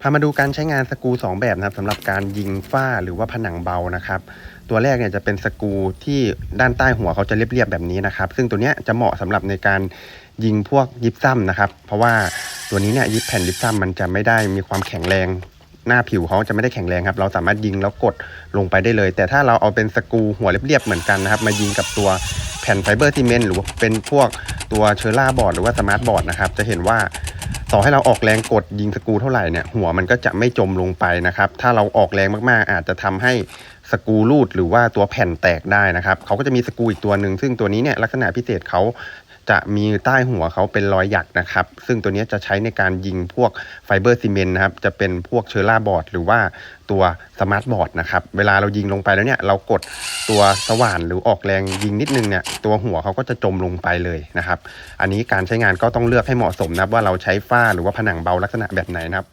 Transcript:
พามาดูการใช้งานสกู2แบบนะครับสำหรับการยิงฝ้าหรือว่าผนังเบานะครับ ตัวแรกเนี่ยจะเป็นสกูที่ด้านใต้หัวเขาจะเรียบๆแบบนี้นะครับ ซึ่งตัวเนี้ยจะเหมาะสำหรับในการยิงพวกยิปซัมนะครับ เพราะว่าตัวนี้เนี่ยยิปแผ่นยิปซัมมันจะไม่ได้มีความแข็งแรงหน้าผิวเขาจะไม่ได้แข็งแรงครับ เราสามารถยิงแล้วกดลงไปได้เลย แต่ถ้าเราเอาเป็นสกูหัวเรียบๆเหมือนกันนะครับ มายิงกับตัวแผ่นไฟเบอร์ซีเมนต์หรือว่าเป็นพวกตัวเชอร่าบอร์ดหรือว่าสมาร์ทบอร์ดนะครับจะเห็นว่า ต่อให้เราออกแรงกดยิงสกูเท่าไหร่เนี่ยหัวมันก็จะไม่จมลงไปนะครับ ถ้าเราออกแรงมากๆ อาจจะทำให้สกูรูดหรือว่าตัวแผ่นแตกได้นะครับเขาก็จะมีสกูอีกตัวหนึ่งซึ่งตัวนี้เนี่ยลักษณะพิเศษเขา จะมีใต้หัวเขาเป็นรอยหยักนะครับ ซึ่งตัวนี้จะใช้ในการยิงพวกไฟเบอร์ซีเมนต์นะครับ จะเป็นพวกเชอร่าบอร์ดหรือว่าตัวสมาร์ทบอร์ดนะครับ เวลาเรายิงลงไปแล้วเนี่ย เรากดตัวสว่านหรือออกแรงยิงนิดนึงเนี่ย ตัวหัวเขาก็จะจมลงไปเลยนะครับ อันนี้การใช้งานก็ต้องเลือกให้เหมาะสมนะครับว่าเราใช้ฝ้าหรือว่าผนังเบาลักษณะแบบไหนนะครับ